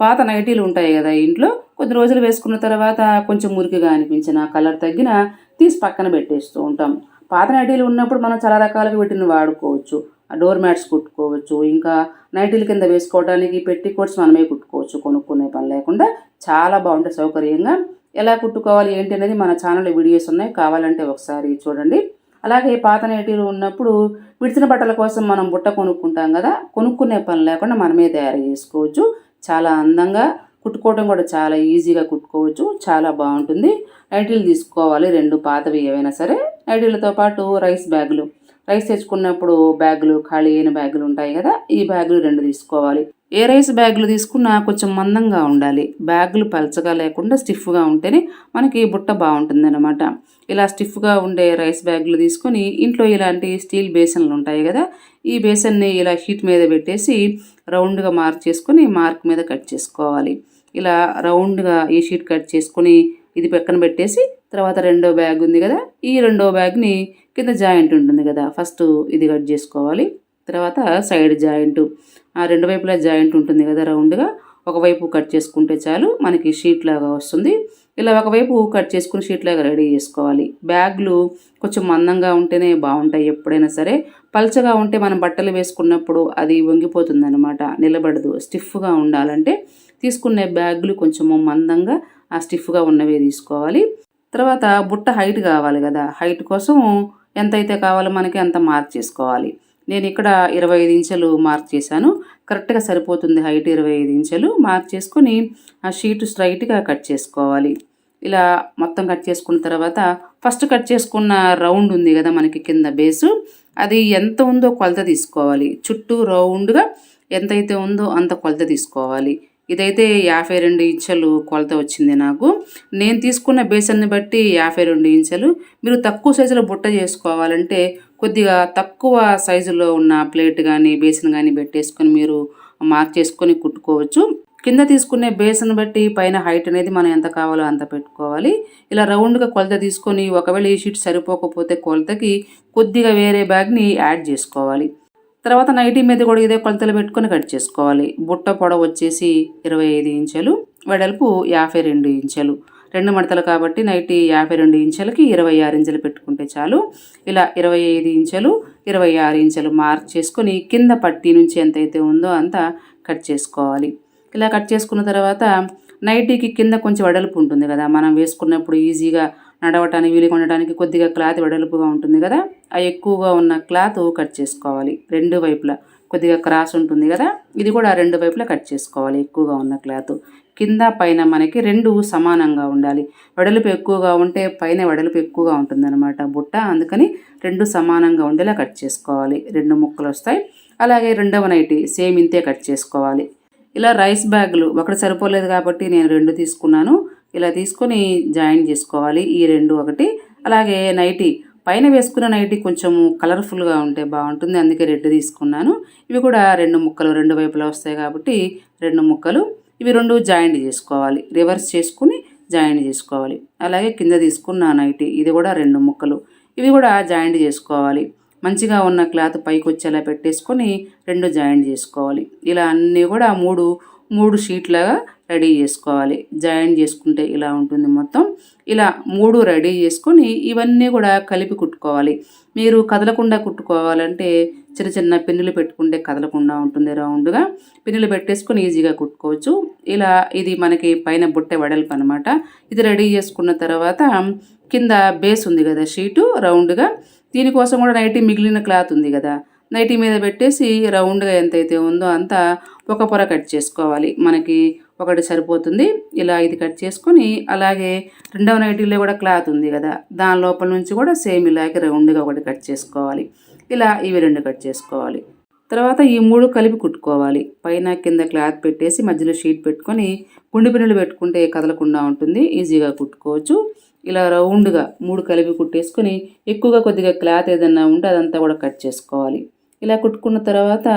పాత నైటీలు ఉంటాయి కదా ఇంట్లో కొద్ది రోజులు వేసుకున్న తర్వాత కొంచెం మురికిగా అనిపించిన కలర్ తగ్గిన తీసి పక్కన పెట్టేస్తూ ఉంటాం. పాత నైటీలు ఉన్నప్పుడు మనం చాలా రకాలుగా వీటిని వాడుకోవచ్చు. డోర్ మ్యాట్స్ కుట్టుకోవచ్చు ఇంకా నైటీల కింద వేసుకోవడానికి పెట్టి కోట్స్ మనమే కుట్టుకోవచ్చు. కొనుక్కునే పని లేకుండా చాలా బాగుంటాయి సౌకర్యంగా. ఎలా కుట్టుకోవాలి ఏంటి అనేది మన ఛానల్లో వీడియోస్ ఉన్నాయి. కావాలంటే ఒకసారి చూడండి. అలాగే పాత నైటీలు ఉన్నప్పుడు విడిచిన బట్టల కోసం మనం బుట్ట కొనుక్కుంటాం కదా కొనుక్కునే పని లేకుండా మనమే తయారు చేసుకోవచ్చు. చాలా అందంగా కుట్టుకోవడం కూడా చాలా ఈజీగా కుట్టుకోవచ్చు చాలా బాగుంటుంది. నైటీలు తీసుకోవాలి రెండు పాతవి ఏవైనా సరే. నైటీలతో పాటు రైస్ బ్యాగులు. రైస్ తెచ్చుకున్నప్పుడు బ్యాగులు ఖాళీ అయిన బ్యాగులు ఉంటాయి కదా ఈ బ్యాగులు రెండు తీసుకోవాలి. ఏ రైస్ బ్యాగులు తీసుకున్నా కొంచెం మందంగా ఉండాలి. బ్యాగులు పలచగా లేకుండా స్టిఫ్గా ఉంటేనే మనకి బుట్ట బాగుంటుంది అనమాట ఇలా స్టిఫ్గా ఉండే రైస్ బ్యాగులు తీసుకొని ఇంట్లో ఇలాంటి స్టీల్ బేసన్లు ఉంటాయి కదా ఈ బేసన్ని ఇలా హీట్ మీద పెట్టేసి రౌండ్గా మార్క్ చేసుకొని మార్క్ మీద కట్ చేసుకోవాలి. ఇలా రౌండ్గా ఈ షీట్ కట్ చేసుకొని ఇది పక్కన పెట్టేసి తర్వాత రెండో బ్యాగ్ ఉంది కదా ఈ రెండో బ్యాగ్ని కింద జాయింట్ ఉంటుంది కదా ఫస్ట్ ఇది కట్ చేసుకోవాలి. తర్వాత సైడ్ జాయింట్. ఆ రెండు వైపులా జాయింట్ ఉంటుంది కదా రౌండ్గా. ఒకవైపు కట్ చేసుకుంటే చాలు మనకి షీట్ లాగా వస్తుంది. ఇలా ఒకవైపు కట్ చేసుకుని షీట్ లాగా రెడీ చేసుకోవాలి. బ్యాగ్లు కొంచెం మందంగా ఉంటేనే బాగుంటాయి ఎప్పుడైనా సరే. పల్చగా ఉంటే మనం బట్టలు వేసుకున్నప్పుడు అది వంగిపోతుంది అనమాట నిలబడదు. స్టిఫ్గా ఉండాలంటే తీసుకునే బ్యాగులు కొంచెము మందంగా ఆ స్టిఫ్గా ఉన్నవి తీసుకోవాలి. తర్వాత బుట్ట హైట్ కావాలి కదా. హైట్ కోసం ఎంతైతే కావాలో మనకి అంత మార్క్ చేసుకోవాలి నేను ఇక్కడ ఇరవై ఐదు ఇంచెలు మార్క్ చేశాను. కరెక్ట్గా సరిపోతుంది హైట్ ఇరవై ఐదు ఇంచెలు. మార్క్ చేసుకొని ఆ షీట్ స్ట్రైట్గా కట్ చేసుకోవాలి. ఇలా మొత్తం కట్ చేసుకున్న తర్వాత ఫస్ట్ కట్ చేసుకున్న రౌండ్ ఉంది కదా మనకి కింద బేసు అది ఎంత ఉందో కొలత తీసుకోవాలి. చుట్టూ రౌండ్గా ఎంతైతే ఉందో అంత కొలత తీసుకోవాలి. ఇదైతే యాభై రెండు ఇంచెలు కొలత వచ్చింది నాకు. నేను తీసుకున్న బేసన్ని బట్టి యాభై రెండు ఇంచెలు. మీరు తక్కువ సైజులో బుట్ట చేసుకోవాలంటే కొద్దిగా తక్కువ సైజులో ఉన్న ప్లేట్ కానీ బేసన్ కానీ పెట్టేసుకొని మీరు మార్క్ చేసుకొని కుట్టుకోవచ్చు. కింద తీసుకునే బేసన్ బట్టి పైన హైట్ అనేది మనం ఎంత కావాలో అంత పెట్టుకోవాలి. ఇలా రౌండ్గా కొలత తీసుకొని ఒకవేళ ఈ షీట్ సరిపోకపోతే కొలతకి కొద్దిగా వేరే బ్యాగ్ని యాడ్ చేసుకోవాలి. తర్వాత నైటీ మీద కూడా ఇదే కొలతలు పెట్టుకొని కట్ చేసుకోవాలి. బుట్ట పొడవు వచ్చేసి ఇరవై ఐదు ఇంచెలు వెడల్పు యాభై రెండు ఇంచెలు. రెండు మడతలు కాబట్టి నైటీ యాభై రెండు ఇంచెలకి ఇరవై ఆరు ఇంచెలు పెట్టుకుంటే చాలు. ఇలా ఇరవై ఐదు ఇంచెలు ఇరవై ఆరు ఇంచెలు మార్క్ చేసుకొని కింద పట్టీ నుంచి ఎంతైతే ఉందో అంత కట్ చేసుకోవాలి. ఇలా కట్ చేసుకున్న తర్వాత నైటీకి కింద కొంచెం వెడల్పు ఉంటుంది కదా మనం వేసుకున్నప్పుడు ఈజీగా నడవటానికి వీలుగా ఉండటానికి కొద్దిగా క్లాత్ వెడల్పుగా ఉంటుంది కదా? ఆ ఎక్కువగా ఉన్న క్లాత్ కట్ చేసుకోవాలి. రెండు వైపులా కొద్దిగా క్రాస్ ఉంటుంది కదా? ఇది కూడా రెండు వైపులా కట్ చేసుకోవాలి ఎక్కువగా ఉన్న క్లాత్. కింద పైన మనకి రెండు సమానంగా ఉండాలి. వెడల్పు ఎక్కువగా ఉంటే పైన వెడల్పు ఎక్కువగా ఉంటుందన్నమాట బుట్ట. అందుకని రెండు సమానంగా ఉండేలా కట్ చేసుకోవాలి. రెండు ముక్కలు వస్తాయి. అలాగే రెండవ నైటి సేమ్ ఇంతే కట్ చేసుకోవాలి. ఇలా రైస్ బ్యాగులు ఒకటి సరిపోలేదు కాబట్టి నేను రెండు తీసుకున్నాను. ఇలా తీసుకొని జాయిన్ చేసుకోవాలి. ఈ రెండు ఒకటి. అలాగే నైటీ. పైన వేసుకున్న నైటీ కొంచెం కలర్ఫుల్గా ఉంటే బాగుంటుంది. అందుకే రెడ్ తీసుకున్నాను. ఇవి కూడా రెండు ముక్కలు రెండు వైపులా వస్తాయి కాబట్టి రెండు ముక్కలు. ఇవి రెండు జాయింట్ చేసుకోవాలి. రివర్స్ చేసుకుని జాయింట్ చేసుకోవాలి. అలాగే కింద తీసుకున్న నైటీ. ఇది కూడా రెండు ముక్కలు. ఇవి కూడా జాయింట్ చేసుకోవాలి. మంచిగా ఉన్న క్లాత్ పైకి వచ్చేలా పెట్టేసుకొని రెండు జాయింట్ చేసుకోవాలి. ఇలా అన్నీ కూడా మూడు మూడు షీట్లాగా రెడీ చేసుకోవాలి. జాయిన్ చేసుకుంటే ఇలా ఉంటుంది మొత్తం. ఇలా మూడు రెడీ చేసుకొని ఇవన్నీ కూడా కలిపి కుట్టుకోవాలి. మీరు కదలకుండా కుట్టుకోవాలంటే చిన్న చిన్న పిన్నులు పెట్టుకుంటే కదలకుండా ఉంటుంది రౌండ్గా. పిన్నులు పెట్టేసుకొని ఈజీగా కుట్టుకోవచ్చు. ఇలా ఇది మనకి పైన బుట్ట వెడల్పు అనమాట ఇది రెడీ చేసుకున్న తర్వాత కింద బేస్ ఉంది కదా షీటు రౌండ్గా. దీనికోసం కూడా నైటీ మిగిలిన క్లాత్ ఉంది కదా. నైటీ మీద పెట్టేసి రౌండ్గా ఎంతైతే ఉందో అంత ఒక పొర కట్ చేసుకోవాలి. మనకి ఒకటి సరిపోతుంది. ఇలా ఇది కట్ చేసుకొని అలాగే రెండవ నైటీలో కూడా క్లాత్ ఉంది కదా దాని లోపల నుంచి కూడా సేమ్ ఇలాగే రౌండ్గా ఒకటి కట్ చేసుకోవాలి. ఇలా ఇవి రెండు కట్ చేసుకోవాలి. తర్వాత ఈ మూడు కలిపి కుట్టుకోవాలి. పైన కింద క్లాత్ పెట్టేసి మధ్యలో షీట్ పెట్టుకొని గుండి పిన్నులు పెట్టుకుంటే కదలకుండా ఉంటుంది. ఈజీగా కుట్టుకోవచ్చు. ఇలా రౌండ్గా మూడు కలిపి కుట్టేసుకొని ఎక్కువగా కొద్దిగా క్లాత్ ఏదన్నా ఉంటే అదంతా కూడా కట్ చేసుకోవాలి. ఇలా కుట్టుకున్న తర్వాత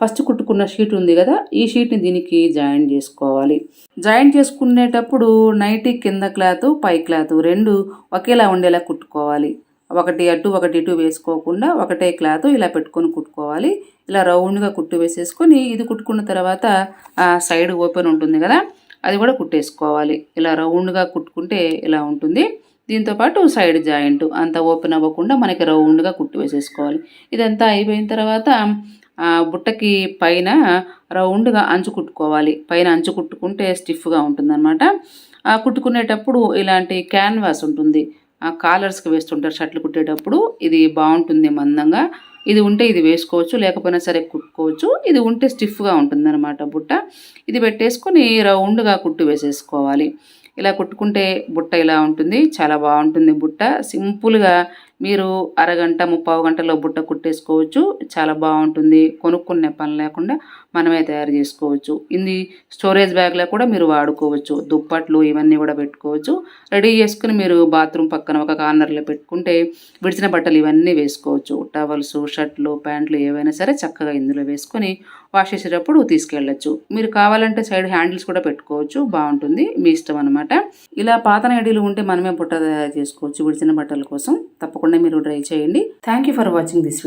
ఫస్ట్ కుట్టుకున్న షీట్ ఉంది కదా ఈ షీట్ని దీనికి జాయిన్ చేసుకోవాలి. జాయిన్ చేసుకునేటప్పుడు నైటీ కింద క్లాత్ పై క్లాత్ రెండు ఒకేలా ఉండేలా కుట్టుకోవాలి. ఒకటి అటు ఒకటి ఇటు వేసుకోకుండా ఒకటే క్లాత్ ఇలా పెట్టుకొని కుట్టుకోవాలి. ఇలా రౌండ్గా కుట్టు వేసేసుకొని ఇది కుట్టుకున్న తర్వాత సైడ్ ఓపెన్ ఉంటుంది కదా అది కూడా కుట్టేసుకోవాలి. ఇలా రౌండ్గా కుట్టుకుంటే ఇలా ఉంటుంది. దీంతోపాటు సైడ్ జాయింట్ అంత ఓపెన్ అవ్వకుండా మనకి రౌండ్గా కుట్టు వేసేసుకోవాలి. ఇదంతా అయిపోయిన తర్వాత బుట్టకి పైన రౌండ్గా అంచు కుట్టుకోవాలి. పైన అంచు కుట్టుకుంటే స్టిఫ్గా ఉంటుందన్నమాట. కుట్టుకునేటప్పుడు ఇలాంటి క్యాన్వాస్ ఉంటుంది. ఆ కాలర్స్కి వేస్తుంటారు షర్ట్లు కుట్టేటప్పుడు. ఇది బాగుంటుంది మందంగా. ఇది ఉంటే ఇది వేసుకోవచ్చు లేకపోయినా సరే కుట్టుకోవచ్చు. ఇది ఉంటే స్టిఫ్గా ఉంటుందన్నమాట బుట్ట. ఇది పెట్టేసుకొని రౌండ్గా కుట్టు వేసేసుకోవాలి. ఇలా కుట్టుకుంటే బుట్ట ఇలా ఉంటుంది. చాలా బాగుంటుంది బుట్ట. సింపుల్గా మీరు అరగంట ముప్పావు గంటలో బుట్ట కుట్టేసుకోవచ్చు. చాలా బాగుంటుంది. కొనుక్కునే పని లేకుండా మనమే తయారు చేసుకోవచ్చు. ఇది స్టోరేజ్ బ్యాగ్లో కూడా మీరు వాడుకోవచ్చు. దుప్పట్లు ఇవన్నీ కూడా పెట్టుకోవచ్చు. రెడీ చేసుకుని మీరు బాత్రూమ్ పక్కన ఒక కార్నర్లో పెట్టుకుంటే విడిచిన బట్టలు ఇవన్నీ వేసుకోవచ్చు. టవల్స్ షర్ట్లు ప్యాంట్లు ఏవైనా సరే చక్కగా ఇందులో వేసుకొని వాష్ చేసేటప్పుడు తీసుకెళ్ళచ్చు. మీరు కావాలంటే సైడ్ హ్యాండిల్స్ కూడా పెట్టుకోవచ్చు. బాగుంటుంది. మీ ఇష్టం అనమాట ఇలా పాత నైడీలు ఉంటే మనమే బుట్ట తయారు చేసుకోవచ్చు విడిచిన బట్టల కోసం. తప్పకుండా మీరు ట్రై చేయండి. Thank you for watching this video